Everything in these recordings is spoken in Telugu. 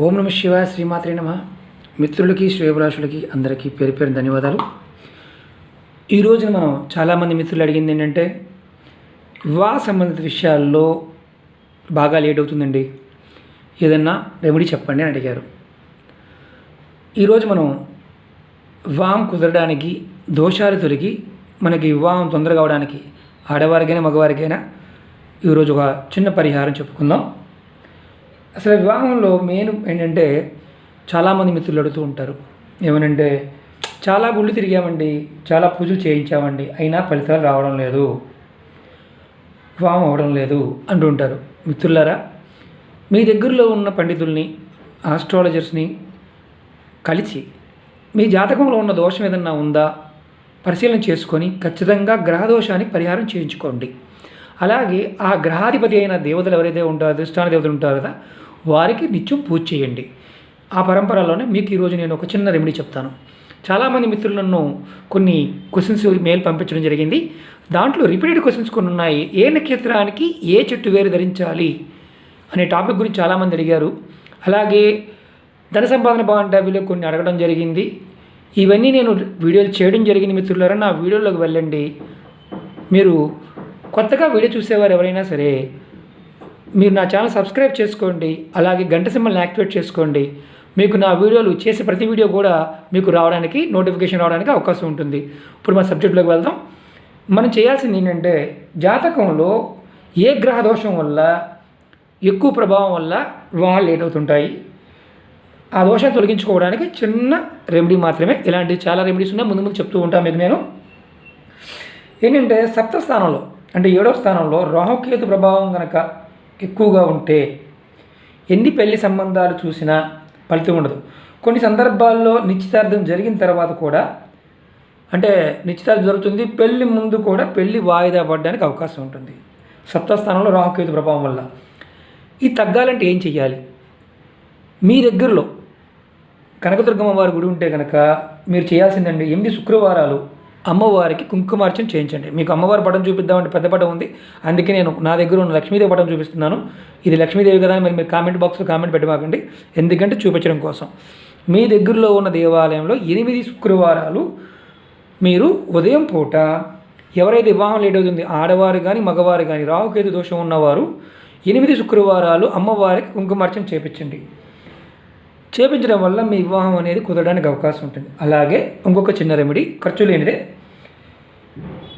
ఓం నమ శివ శ్రీమాత్రే నమ. మిత్రులకి శ్రేయభిలాషులకి అందరికీ పేరు పేరు ధన్యవాదాలు. ఈరోజు మనం చాలామంది మిత్రులు అడిగింది ఏంటంటే వివాహ సంబంధిత విషయాల్లో బాగా లేట్ అవుతుందండి? ఏదన్నా రెమెడీ చెప్పండి అని అడిగారు. ఈరోజు మనం వివాహం కుదరడానికి దోషాలు తొలగి మనకి వివాహం తొందరగా అవడానికి ఆడవారికైనా మగవారికైనా ఈరోజు ఒక చిన్న పరిహారం చెప్పుకుందాం. అసలు వివాహంలో మెయిన్ ఏంటంటే చాలామంది మిత్రులు అడుగుతూ ఉంటారు. ఏమనంటే చాలా గుళ్ళు తిరిగామండి చాలా పూజలు చేయించామండి అయినా ఫలితాలు రావడం లేదు వివాహం అవ్వడం లేదు అంటూ ఉంటారు. మిత్రులారా మీ దగ్గరలో ఉన్న పండితుల్ని ఆస్ట్రాలజర్స్ని కలిసి మీ జాతకంలో ఉన్న దోషం ఏదన్నా ఉందా పరిశీలన చేసుకొని ఖచ్చితంగా గ్రహదోషానికి పరిహారం చేయించుకోండి. అలాగే ఆ గ్రహాధిపతి అయిన దేవతలు ఎవరైతే ఉంటారో అధిష్టాన దేవతలు ఉంటారో కదా వారికి నిత్యం పూజ చేయండి. ఆ పరంపరలోనే మీకు ఈరోజు నేను ఒక చిన్న రెమెడీ చెప్తాను. చాలామంది మిత్రులు నన్ను కొన్ని క్వశ్చన్స్ మెయిల్ పంపించడం జరిగింది. దాంట్లో రిపీటెడ్ క్వశ్చన్స్ కొన్ని ఉన్నాయి. ఏ నక్షత్రానికి ఏ చెట్టు వేరు ధరించాలి అనే టాపిక్ గురించి చాలామంది అడిగారు. అలాగే ధన సంపాదన బాగుంటావిలో కొన్ని అడగడం జరిగింది. ఇవన్నీ నేను వీడియోలు చేయడం జరిగింది మిత్రులారా. నా వీడియోలోకి వెళ్ళండి. మీరు కొత్తగా వీడియో చూసేవారు ఎవరైనా సరే మీరు నా ఛానల్ సబ్స్క్రైబ్ చేసుకోండి అలాగే గంట సింబల్ని యాక్టివేట్ చేసుకోండి. మీకు నా వీడియోలు చేసే ప్రతి వీడియో కూడా మీకు రావడానికి నోటిఫికేషన్ రావడానికి అవకాశం ఉంటుంది. ఇప్పుడు మా సబ్జెక్టులోకి వెళ్దాం. మనం చేయాల్సింది ఏంటంటే జాతకంలో ఏ గ్రహ దోషం వల్ల ఎక్కువ ప్రభావం వల్ల వివాహాలు లేట్ అవుతుంటాయి? ఆ దోషాన్ని తొలగించుకోవడానికి చిన్న రెమెడీ మాత్రమే. ఇలాంటి చాలా రెమెడీస్ ఉన్నాయి. ముందు ముందు చెప్తూ ఉంటాను మీకు నేను. ఏంటంటే సప్త స్థానంలో అంటే ఏడో స్థానంలో రాహుకేతు ప్రభావం కనుక ఎక్కువగా ఉంటే ఎన్ని పెళ్ళి సంబంధాలు చూసినా ఫలితం ఉండదు. కొన్ని సందర్భాల్లో నిశ్చితార్థం జరిగిన తర్వాత కూడా అంటే నిశ్చితార్థం జరుగుతుంది పెళ్ళి ముందు కూడా పెళ్ళి వాయిదా పడడానికి అవకాశం ఉంటుంది. సప్తస్థానంలో రాహుకేతు ప్రభావం వల్ల. ఇది తగ్గాలంటే ఏం చెయ్యాలి? మీ దగ్గరలో కనకదుర్గమ్మ వారి గుడి ఉంటే కనుక మీరు చేయాల్సిందండి ఎనిమిది శుక్రవారాలు అమ్మవారికి కుంకుమార్చన చేయించండి. మీకు అమ్మవారి పటం చూపిద్దామంటే పెద్ద పటం ఉంది. అందుకే నేను నా దగ్గర ఉన్న లక్ష్మీదేవి పటం చూపిస్తున్నాను. ఇది లక్ష్మీదేవి కదా మరి మీరు కామెంట్ బాక్స్లో కామెంట్ పెట్టమాకండి. ఎందుకంటే చూపించడం కోసం. మీ దగ్గరలో ఉన్న దేవాలయంలో ఎనిమిది శుక్రవారాలు మీరు ఉదయం పూట ఎవరైతే వివాహం లేట్ అవుతుంది ఆడవారు కానీ మగవారు కానీ రాహుకేతు దోషం ఉన్నవారు ఎనిమిది శుక్రవారాలు అమ్మవారికి కుంకుమార్చన చేపించండి. చేపించడం వల్ల మీ వివాహం అనేది కుదరడానికి అవకాశం ఉంటుంది. అలాగే ఇంకొక చిన్న రెమెడీ ఖర్చు లేనిదే.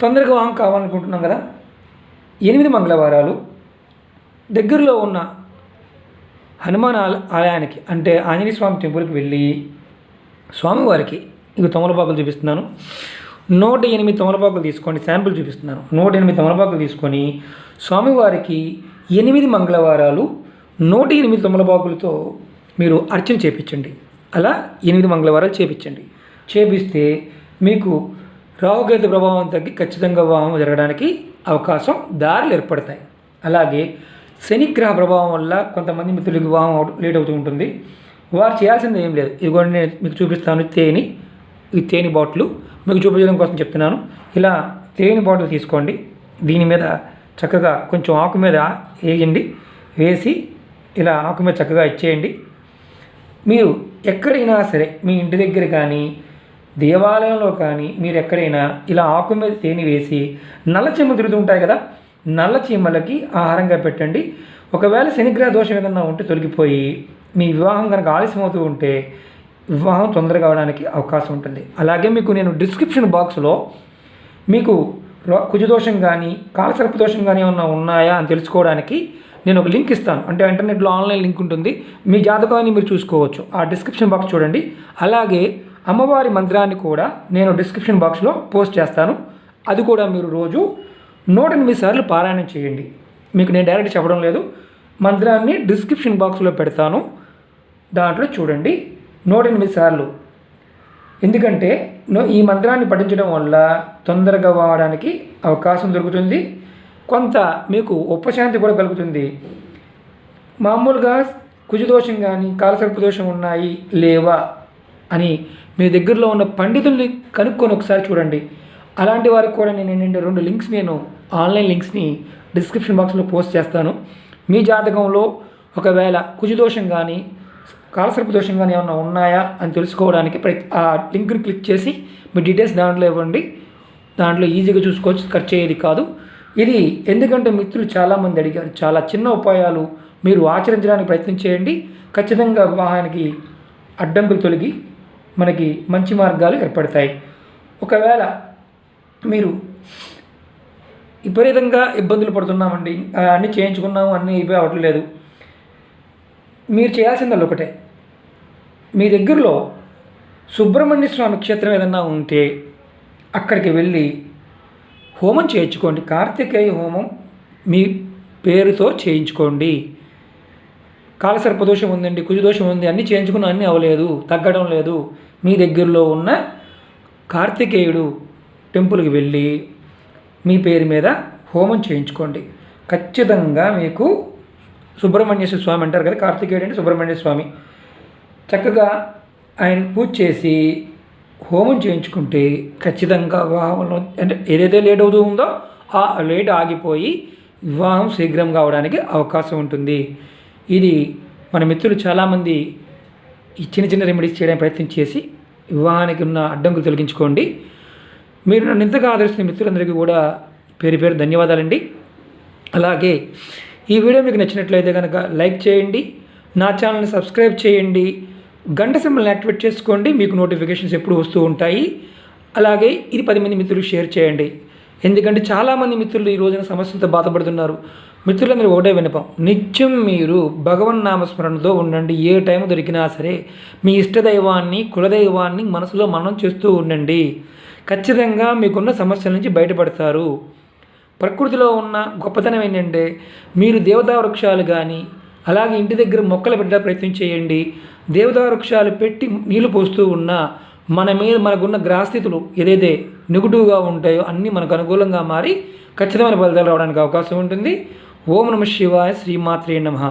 తొందరగా వివాహం కావాలనుకుంటున్నాం కదా. ఎనిమిది మంగళవారాలు. దగ్గరలో ఉన్న హనుమాన్ ఆల- ఆలయానికి అంటే ఆంజనేయ స్వామి టెంపుల్కి వెళ్ళి స్వామివారికి ఇక తమలపాకులు చూపిస్తున్నాను. నూట ఎనిమిది తమలపాకులు తీసుకోండి శాంపుల్ చూపిస్తున్నాను. నూట ఎనిమిది తమలపాకులు తీసుకొని స్వామివారికి ఎనిమిది మంగళవారాలు నూట ఎనిమిది తమలపాకులతో మీరు అర్చన చేపించండి. అలా ఎనిమిది మంగళవారాలు చేపించండి. చేపిస్తే మీకు రాహుకేతు ప్రభావం తగ్గి ఖచ్చితంగా వివాహం జరగడానికి అవకాశం దారులు ఏర్పడతాయి. అలాగే శనిగ్రహ ప్రభావం వల్ల కొంతమంది మిత్రులకు వివాహం లేట్ అవుతూ ఉంటుంది. వారు చేయాల్సింది ఏం లేదు. ఇదిగోండి నేను మీకు చూపిస్తాను తేనె ఈ తేనె బాటిల్. మీకు చూపించడం కోసం చెప్తున్నాను. ఇలా తేనె బాటిల్ తీసుకోండి. దీని మీద చక్కగా కొంచెం ఆకు మీద వేయండి. వేసి ఇలా ఆకు మీద చక్కగా ఇచ్చేయండి. మీరు ఎక్కడైనా సరే మీ ఇంటి దగ్గర కానీ దేవాలయంలో కానీ మీరు ఎక్కడైనా ఇలా ఆకు మీద తేనె వేసి నల్ల చీమలు తిరుగుతుంటాయి కదా నల్ల చీమలకి ఆహారంగా పెట్టండి. ఒకవేళ శనిగ్రహ దోషం ఏదన్నా ఉంటే తొలగిపోయి మీ వివాహం కనుక ఆలస్యం అవుతూ ఉంటే వివాహం తొందరగా అవడానికి అవకాశం ఉంటుంది. అలాగే మీకు నేను డిస్క్రిప్షన్ బాక్స్లో మీకు కుజదోషం కానీ కాలసర్ప దోషం కానీ ఏమన్నా ఉన్నాయా అని తెలుసుకోవడానికి నేను ఒక లింక్ ఇస్తాను. అంటే ఇంటర్నెట్లో ఆన్లైన్ లింక్ ఉంటుంది. మీ జాతకాన్ని మీరు చూసుకోవచ్చు. ఆ డిస్క్రిప్షన్ బాక్స్ చూడండి. అలాగే అమ్మవారి మంత్రాన్ని కూడా నేను డిస్క్రిప్షన్ బాక్స్లో పోస్ట్ చేస్తాను. అది కూడా మీరు రోజు నూట ఎనిమిది సార్లు పారాయణం చేయండి. మీకు నేను డైరెక్ట్ చెప్పడం లేదు. మంత్రాన్ని డిస్క్రిప్షన్ బాక్స్లో పెడతాను. దాంట్లో చూడండి. నూట ఎనిమిది సార్లు. ఎందుకంటే ఈ మంత్రాన్ని పఠించడం వల్ల తొందరగా వాడడానికి అవకాశం దొరుకుతుంది. కొంత మీకు ఉపశాంతి కూడా కలుగుతుంది. మామూలుగా కుజదోషం కానీ కాలసర్ప దోషం ఉన్నాయి లేవా అని మీ దగ్గరలో ఉన్న పండితుల్ని కనుక్కొని ఒకసారి చూడండి. అలాంటి వారికి కూడా నేను ఏంటంటే రెండు లింక్స్ నేను ఆన్లైన్ లింక్స్ని డిస్క్రిప్షన్ బాక్స్లో పోస్ట్ చేస్తాను. మీ జాతకంలో ఒకవేళ కుజదోషం కానీ కాలసర్ప దోషం కానీ ఏమైనా ఉన్నాయా అని తెలుసుకోవడానికి ప్రతి ఆ లింక్ని క్లిక్ చేసి మీ డీటెయిల్స్ దాంట్లో ఇవ్వండి. దాంట్లో ఈజీగా చూసుకోవచ్చు ఖర్చు అయ్యేది కాదు. ఇది ఎందుకంటే మిత్రులు చాలామంది అడిగారు. చాలా చిన్న ఉపాయాలు మీరు ఆచరించడానికి ప్రయత్నం చేయండి. ఖచ్చితంగా వివాహానికి అడ్డంకులు తొలగి మనకి మంచి మార్గాలు ఏర్పడతాయి. ఒకవేళ మీరు విపరీతంగా ఇబ్బందులు పడుతున్నామండి అన్నీ చేయించుకున్నాము అన్నీ ఇవే అవ్వట్లేదు మీరు చేయాల్సిందల్లా ఒకటే. మీ దగ్గరలో సుబ్రహ్మణ్య స్వామి క్షేత్రం ఏదన్నా ఉంటే అక్కడికి వెళ్ళి హోమం చేయించుకోండి. కార్తికేయ హోమం మీ పేరుతో చేయించుకోండి. కాలసర్పదోషం ఉందండి కుజదోషం ఉంది అన్నీ చేయించుకుని అన్నీ అవ్వలేదు తగ్గడం లేదు. మీ దగ్గరలో ఉన్న కార్తికేయుడు టెంపుల్కి వెళ్ళి మీ పేరు మీద హోమం చేయించుకోండి. ఖచ్చితంగా మీకు సుబ్రహ్మణ్యేశ్వర స్వామి అంటారు కదా కార్తికేయుడు అంటే సుబ్రహ్మణ్య స్వామి. చక్కగా ఆయన పూజ చేసి హోమం చేయించుకుంటే ఖచ్చితంగా వివాహంలో అంటే ఏదైతే లేట్ అవుతూ ఉందో ఆ లేట్ ఆగిపోయి వివాహం శీఘ్రం కావడానికి అవకాశం ఉంటుంది. ఇది మన మిత్రులు చాలామంది ఈ చిన్న చిన్న రెమెడీస్ చేయడానికి ప్రయత్నం చేసి వివాహానికి ఉన్న అడ్డంకులు తొలగించుకోండి. మీరు నన్ను ఇంతగా ఆదరిస్తున్న మిత్రులందరికీ కూడా పేరు పేరు ధన్యవాదాలండి. అలాగే ఈ వీడియో మీకు నచ్చినట్లయితే కనుక లైక్ చేయండి. నా ఛానల్ని సబ్స్క్రైబ్ చేయండి. గంట సింబల్ని యాక్టివేట్ చేసుకోండి. మీకు నోటిఫికేషన్స్ ఎప్పుడు వస్తూ ఉంటాయి. అలాగే ఇది పది మంది మిత్రులకు షేర్ చేయండి. ఎందుకంటే చాలామంది మిత్రులు ఈ రోజున సమస్యలతో బాధపడుతున్నారు. మిత్రులందరూ ఒకటే వినపం నిత్యం మీరు భగవన్ నామస్మరణతో ఉండండి. ఏ టైం దొరికినా సరే మీ ఇష్టదైవాన్ని కులదైవాన్ని మనసులో మనం చేస్తూ ఉండండి. ఖచ్చితంగా మీకున్న సమస్యల నుంచి బయటపడతారు. ప్రకృతిలో ఉన్న గొప్పతనం ఏంటంటే మీరు దేవతా వృక్షాలు కానీ అలాగే ఇంటి దగ్గర మొక్కలు పెట్టడం ప్రయత్నం చేయండి. దేవతా వృక్షాలు పెట్టి నీళ్ళు పోస్తూ ఉన్నా మన మీద మనకున్న గ్రహస్థితులు ఏదైతే నెగిటివ్గా ఉంటాయో అన్నీ మనకు అనుకూలంగా మారి ఖచ్చితమైన ఫలితాలు రావడానికి అవకాశం ఉంటుంది. ఓం నమ శివాయ శ్రీమాత్రే నమః.